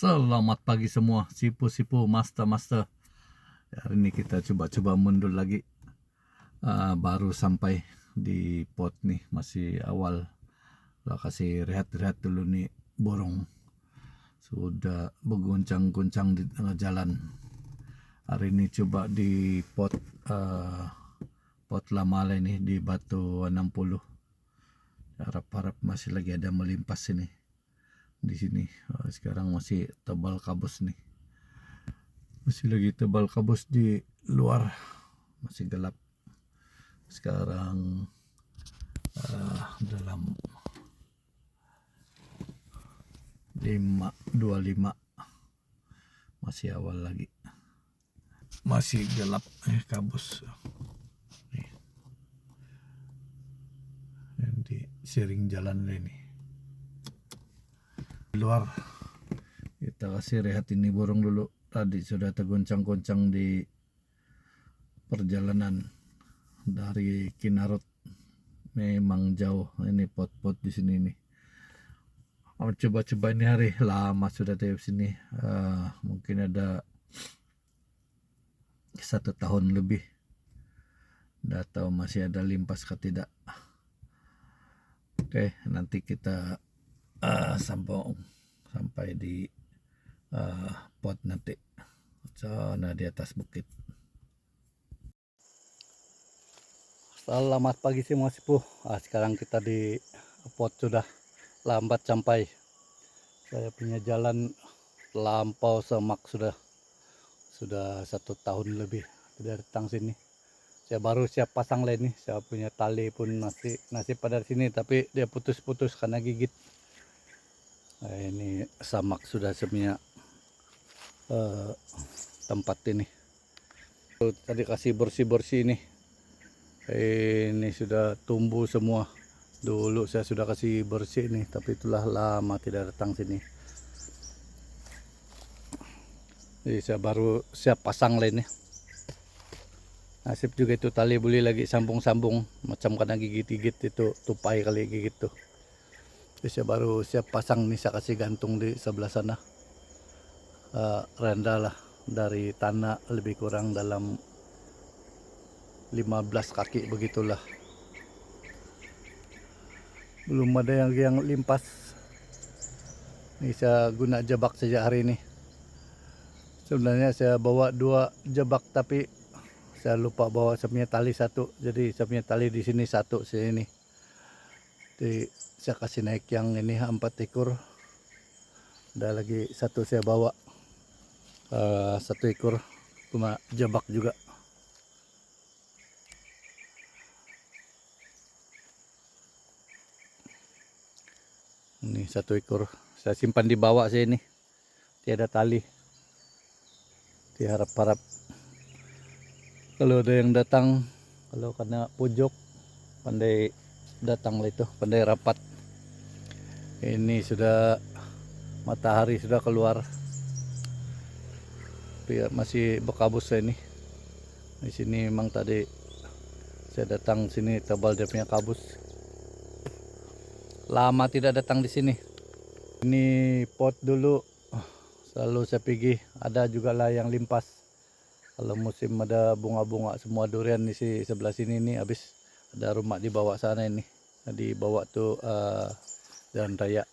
Selamat pagi semua, sipu-sipu, master-master. Hari ini kita coba-coba mundur lagi. Ah, baru sampai di pot nih, masih awal. Lah kasih rehat-rehat dulu nih borong. Sudah berguncang-guncang di tengah jalan. Hari ini coba di pot ah, pot lama nih di batu 60. Harap-harap masih lagi ada melimpas sini di sini. Oh, sekarang masih tebal kabus nih. Masih lagi tebal kabus di luar. Masih gelap. Sekarang ah, dalam lima dua lima. Masih awal lagi. Masih gelap eh kabus. Nih. Nanti sering jalan ini luar. Kita kasih rehat ini burung dulu. Tadi sudah tergoncang-goncang di perjalanan dari Kinarut. Memang jauh ini pot-pot di sini nih. Coba-coba ini hari. Lama sudah di sini. Ah, mungkin ada satu tahun lebih. Nggak tahu masih ada limpas ke tidak. Oke nanti kita ah, sambung sampai di ah, pot nanti. Sana di atas bukit. Selamat pagi semua sipu. Ah, sekarang kita di pot sudah lambat sampai. Saya punya jalan lampau semak sudah sudah satu tahun lebih tidak datang sini. Saya baru siap pasang lain nih saya punya tali pun masih masih pada sini tapi dia putus-putus karena gigit Nah, ini samak sudah semuanya eh, tempat ini. Tadi kasih bersih-bersih ini. Ini sudah tumbuh semua. Dulu saya sudah kasih bersih ini, tapi itulah lama tidak datang sini. Jadi saya baru siap pasang lainnya. Nasib juga itu tali boleh lagi sambung-sambung macam kena gigit-gigit itu tupai kali gigit tuh. Jadi saya baru siap pasang nih saya kasih gantung di sebelah sana. Rendah lah dari tanah lebih kurang dalam 15 kaki begitulah. Belum ada yang yang limpas. Ini saya guna jebak saja hari ini. Sebenarnya saya bawa dua jebak tapi saya lupa bawa saya tali satu. Jadi saya tali di sini satu sini. Jadi saya kasih naik yang ini empat ekor. Ada lagi satu saya bawa. Eh, satu ekor. Cuma jebak juga. Ini satu ekor. Saya simpan di bawah saya ini. Tiada tali. Diharap-harap kalau ada yang datang kalau kena pojok pandai datang lah itu pandai rapat. Ini sudah matahari sudah keluar. Tapi ya masih berkabus saya ini di sini memang tadi saya datang sini tebal dia punya kabus. Lama tidak datang di sini. Ini pot dulu. Selalu saya pergi. Ada juga lah yang limpas. Kalau musim ada bunga-bunga semua durian di sebelah sini ini habis ada rumah di bawah sana ini. Di bawah tuh eh, jalan raya.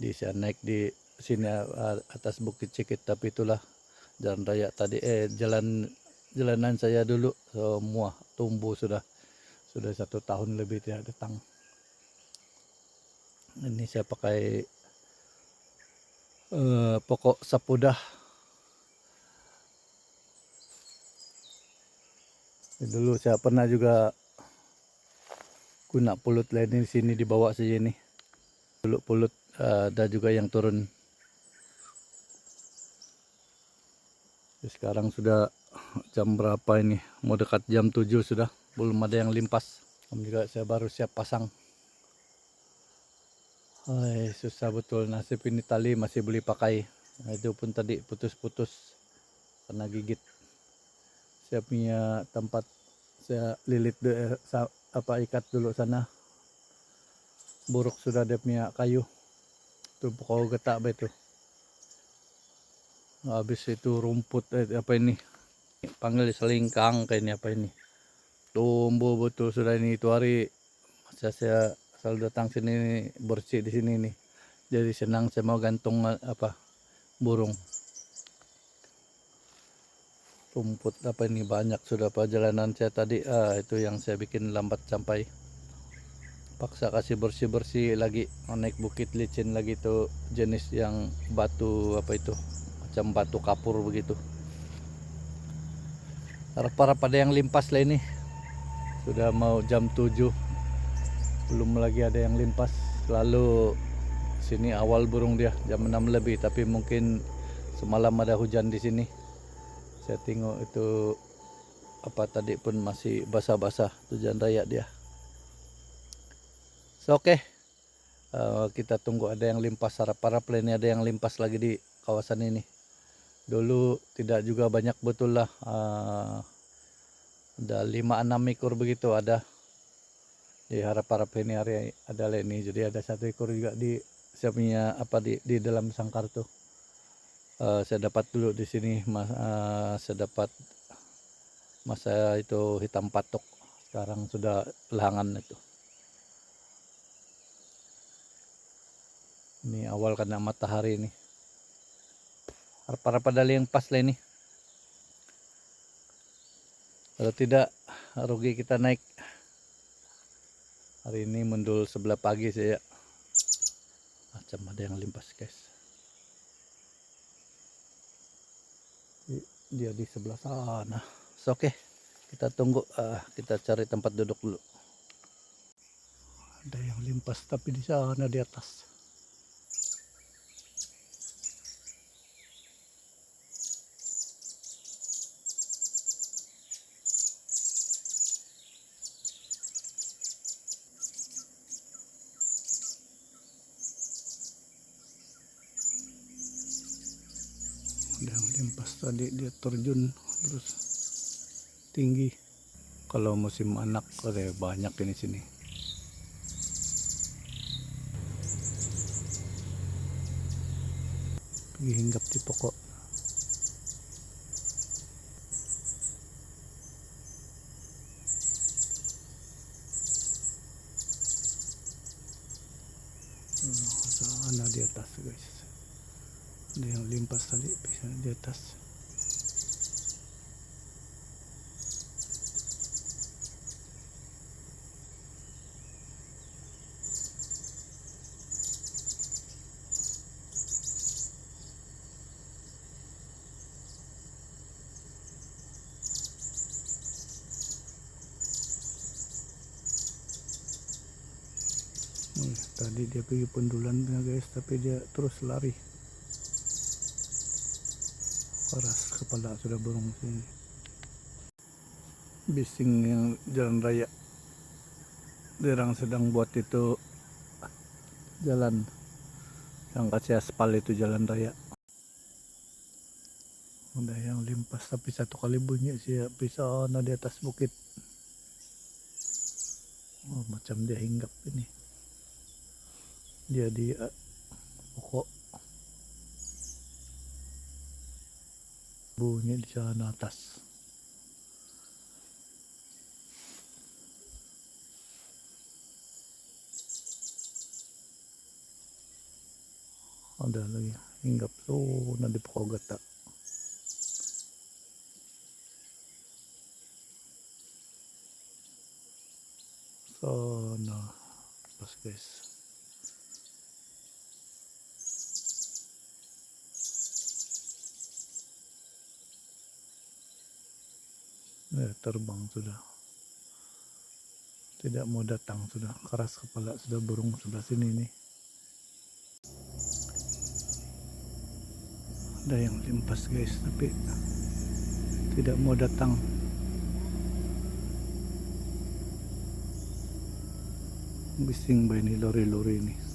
Di saya naik di sini eh, atas bukit Cikit. Tapi itulah jalan raya tadi. Eh jalan jalanan saya dulu semua tumbuh sudah. Sudah satu tahun lebih tidak datang. Ini saya pakai eh, pokok sapudah dulu saya pernah juga guna pulut lain di sini dibawa saja ini dulu pulut eh, ada juga yang turun. Sekarang sudah jam berapa ini? Mau dekat jam 7 sudah. Belum ada yang limpas. Om juga saya baru siap pasang. Hai, susah betul. Nasib ini tali masih boleh pakai. Nah, itu pun tadi putus-putus. Karena gigit. Saya punya tempat saya lilit sa- apa ikat dulu sana. Buruk sudah dia punya kayu. Itu pokok getak itu habis itu rumput eh, apa ini? Panggil selingkang kayak ini apa ini? Tumbuh betul sudah ini itu hari. Saya, saya selalu datang sini bersih di sini nih. Jadi senang saya mau gantung eh, apa burung rumput apa ini? Banyak sudah perjalanan saya tadi. Ah, itu yang saya bikin lambat sampai. Paksa kasih bersih bersih lagi naik bukit licin lagi tuh jenis yang batu apa itu? Macam batu kapur begitu. Para pada yang limpas lah ini. Sudah mau jam 7 belum lagi ada yang limpas. Lalu sini awal burung dia jam 6 lebih. Tapi mungkin semalam ada hujan di sini saya tengok itu apa tadi pun masih basah-basah tujuan raya dia. So, oke okay. Eh, kita tunggu ada yang limpas harap-harap ini ada yang limpas lagi di kawasan ini. Dulu tidak juga banyak betul lah. Uh, ada 5-6 ekor begitu ada. Di harap-harap ini hari ada ini jadi ada satu ekor juga di saya punya apa di, di dalam sangkar tuh uh, saya dapat dulu di sini mas, uh, saya dapat masa itu hitam patok. Sekarang sudah lahangan itu. Ini awal kena matahari ini. Para pada yang pas lah ini. Kalau tidak rugi kita naik. Hari ini mendul sebelah pagi saya. Macam ada yang limpas guys dia di sebelah sana. So, oke okay. kita tunggu uh, kita cari tempat duduk dulu. Ada yang limpas tapi di sana di atas ada yang limpas tadi dia terjun terus tinggi. Kalau musim anak ada banyak ini sini. Hinggap di pokok Oh, sana di atas guys ada yang limpas tadi bisa di atas Oh, tadi dia pergi pendulan guys tapi dia terus lari. Paras kepala sudah burung sini. Bising yang jalan raya. Derang sedang buat itu jalan. Yang kasih aspal itu jalan raya. Udah yang limpas tapi satu kali bunyi sih bisa sana di atas bukit. Oh, macam dia hinggap ini dia di uh, pokok bunyi di sana atas ada lagi hinggap. Tuh na di pokok gata. Sana pas guys eh, terbang sudah. Tidak mau datang sudah. Keras kepala sudah burung sebelah sini nih ada yang limpas guys tapi tidak mau datang. Bising ba ini lori-lori ini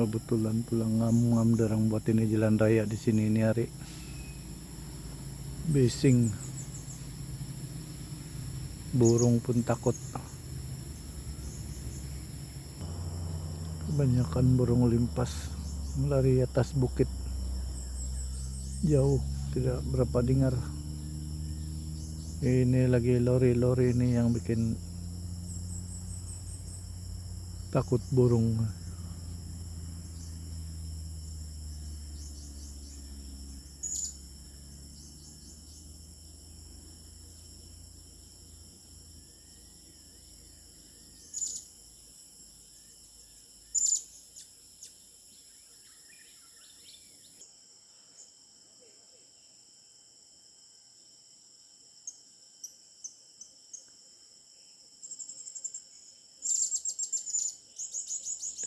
kebetulan pulang ngam-ngam darang buat ini jalan raya di sini ini hari. Bising. Burung pun takut. Kebanyakan burung limpas lari atas bukit. Jauh tidak berapa dengar. Ini lagi lori-lori ini yang bikin takut burung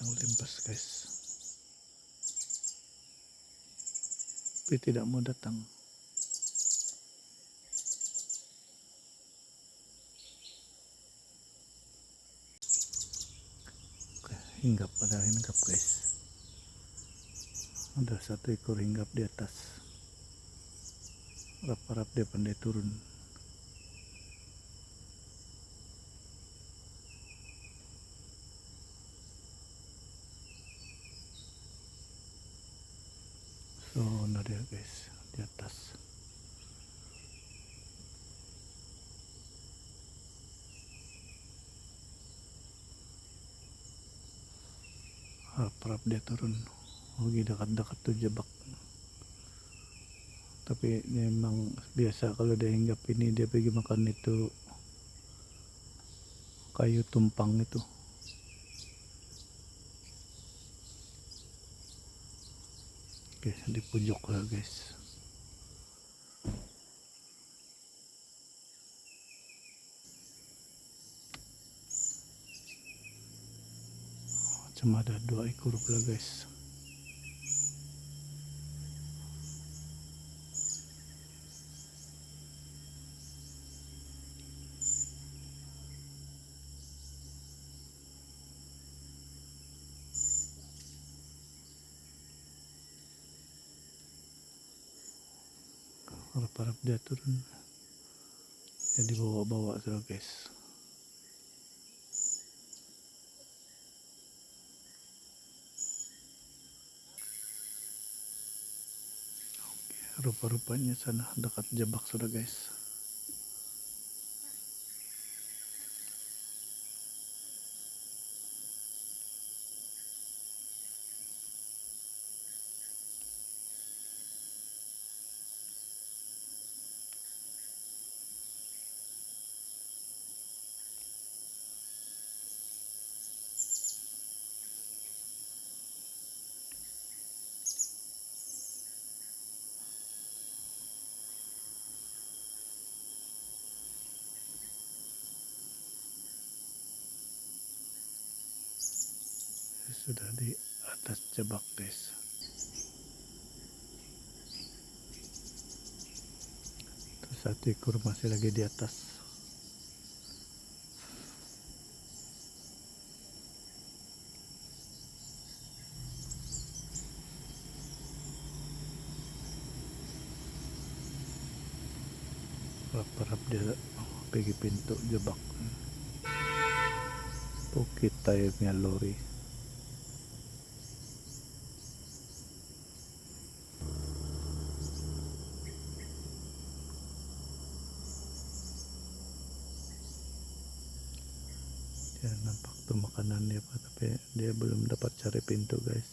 yang limpas guys. Tapi tidak mau datang. Oke, hinggap ada hinggap guys. Ada satu ekor hinggap di atas. Harap-harap dia pandai turun so nah dia guys di atas harap-harap dia turun. Lagi dekat-dekat tuh jebak. Tapi memang biasa kalau dia hinggap ini dia pergi makan itu kayu tumpang itu. Oke, di pojok lah guys. Cuma ada dua ekor pula guys. harap-harap dia turun ya dibawa-bawa sudah guys Oke, rupa-rupanya sana. Dekat jebak sudah guys sudah di atas jebak guys. Terus satu ekor masih lagi di atas. Harap-harap dia pergi pintu jebak. Bukit tayangnya lori ya nampak tuh makanan dia pak dia belum dapat cari pintu guys.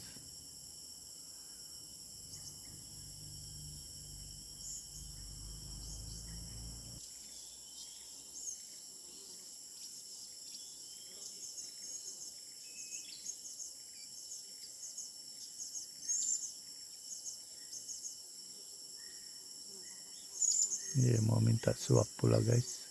Dia mau minta suap pula guys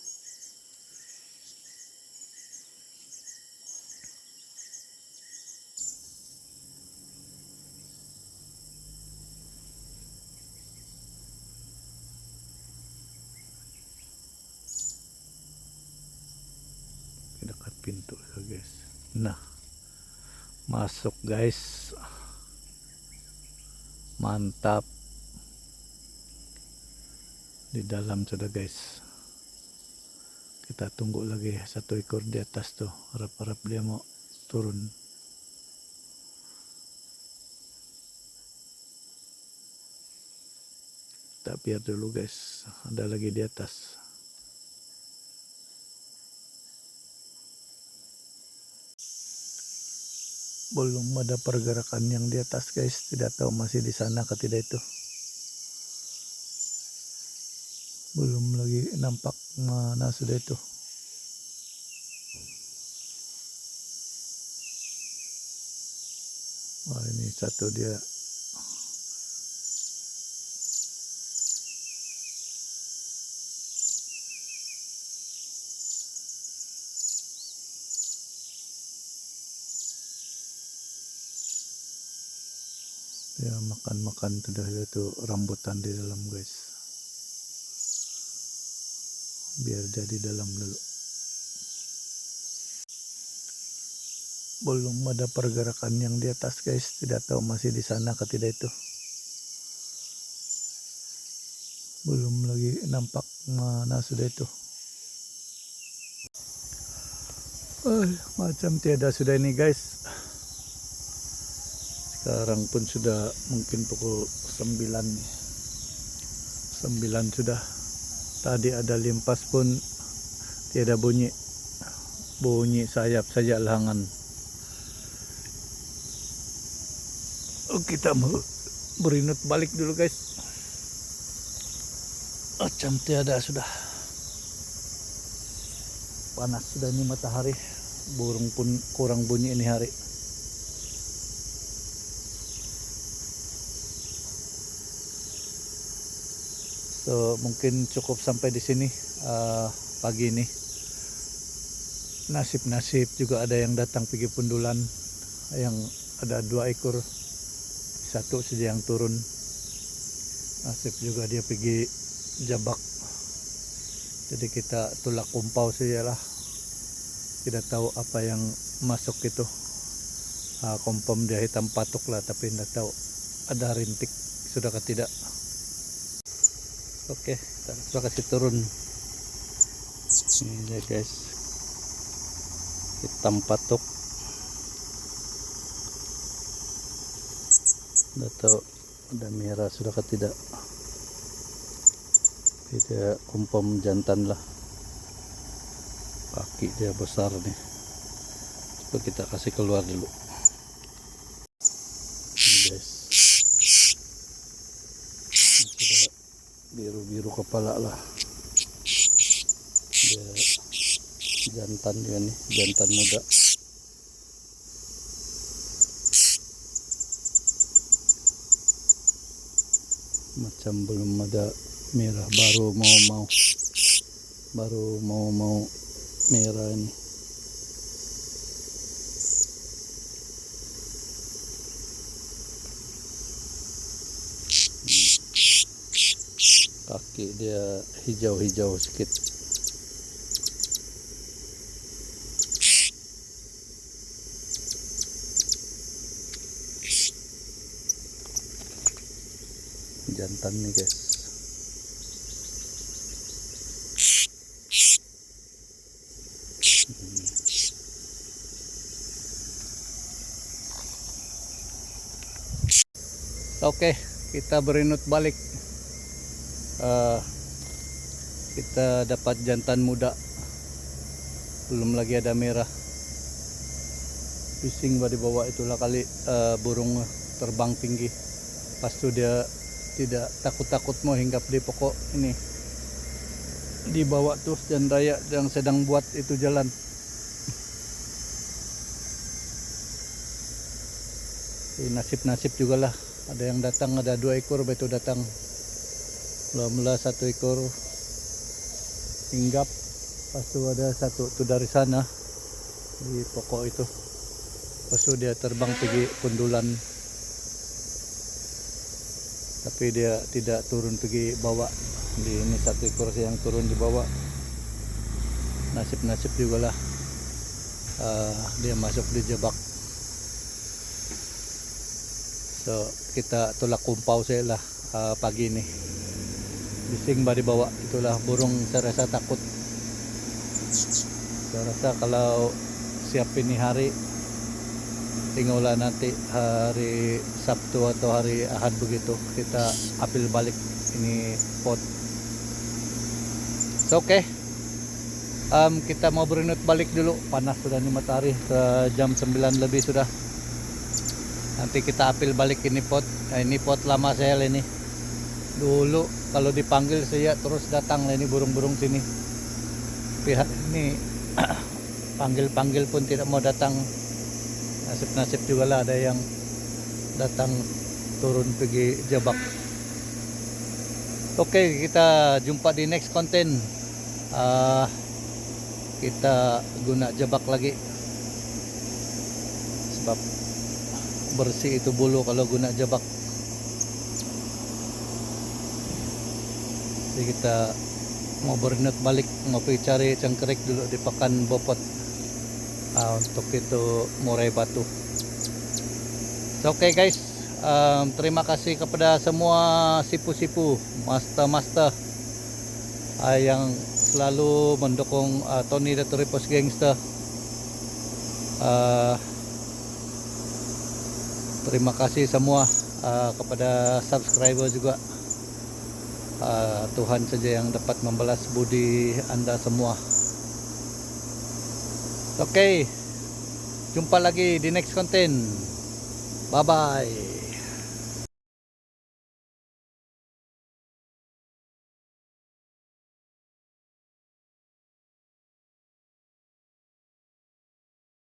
dekat pintu ya guys nah masuk guys mantap di dalam sudah guys. Kita tunggu lagi satu ekor di atas tuh. Harap-harap dia mau turun. Kita biar dulu guys. Ada lagi di atas belum ada pergerakan yang di atas guys. Tidak tahu masih di sana atau tidak itu. Belum lagi nampak mana sudah itu. Wah ini satu dia dia makan-makan tuh dah itu rambutan di dalam guys. Biar jadi dalam dulu. Belum ada pergerakan yang di atas guys. Tidak tahu masih di sana atau tidak itu. Belum lagi nampak mana sudah itu. Eh, macam tiada sudah ini guys sekarang pun sudah mungkin pukul 9 nih 9 sudah. Tadi ada limpas pun tiada bunyi. Bunyi sayap saja langan oh, kita mau berinut balik dulu guys. Macam tiada sudah. Panas sudah ini matahari. Burung pun kurang bunyi ini hari So mungkin cukup sampai di sini uh, pagi ini. Nasib-nasib juga ada yang datang pergi pundulan yang ada dua ekor satu saja yang turun. Nasib juga dia pergi jabak. Jadi kita tulak kumpau saja lah. Tidak tahu apa yang masuk itu. Uh, kompom dia hitam patok lah tapi tidak tahu ada rintik sudah tidak. Oke, kita kasih turun. Ini dia guys. Hitam patok. Udah tahu ada merah sudah tidak. Tidak kumpom jantan lah. Kaki dia besar nih. Coba kita kasih keluar dulu. Ini guys. Sudah biru-biru kepala lah. Dia jantan dia nih jantan muda. Macam belum ada merah baru mau mau baru mau mau merah ini kaki dia hijau-hijau sedikit jantan nih guys. Oke, kita berinut balik Eh, kita dapat jantan muda. Belum lagi ada merah. Bising di bawah itulah kali eh, burung terbang tinggi. Pas itu dia tidak takut-takut mau hinggap di pokok ini. Di bawah tuh raya yang sedang buat itu jalan. Nasib-nasib juga lah. Ada yang datang ada dua ekor betul datang Alhamdulillah satu ekor hinggap. Pas itu ada satu tuh dari sana di pokok itu. Pas itu dia terbang pergi pundulan tapi dia tidak turun pergi bawah di ini satu ekor yang turun di bawah nasib-nasib juga lah. Uh, dia masuk di jebak. So kita tolak kumpau saya lah uh, pagi ini bising ba di bawah itulah burung saya rasa takut Saya rasa kalau siapin ni hari tinggallah nanti hari Sabtu atau hari Ahad begitu kita ambil balik ini pot. So, okay. Um, kita mau berinut balik dulu. Panas sudah nih matahari ke jam 9 lebih sudah. Nanti kita ambil balik ini pot. Nah, ini pot lama saya lah ini. Dulu kalau dipanggil saya terus datang lah ini burung-burung sini. Pihak ini panggil-panggil pun tidak mau datang. Nasib-nasib juga lah ada yang datang turun pergi jabak. Oke, kita jumpa di next konten. Ah, kita guna jebak lagi sebab bersih itu bulu kalau guna jebak jadi kita mau berinut balik mau pergi cari cengkerik dulu di pakan bopot Ah, untuk itu murai batu so, oke okay guys Um, terima kasih kepada semua sipu-sipu master-master ah, yang selalu mendukung uh, Tony the Tripos Gangster. Uh, terima kasih semua uh, kepada subscriber juga. Uh, Tuhan saja yang dapat membalas budi Anda semua. Okay. Jumpa lagi di next content. Bye bye.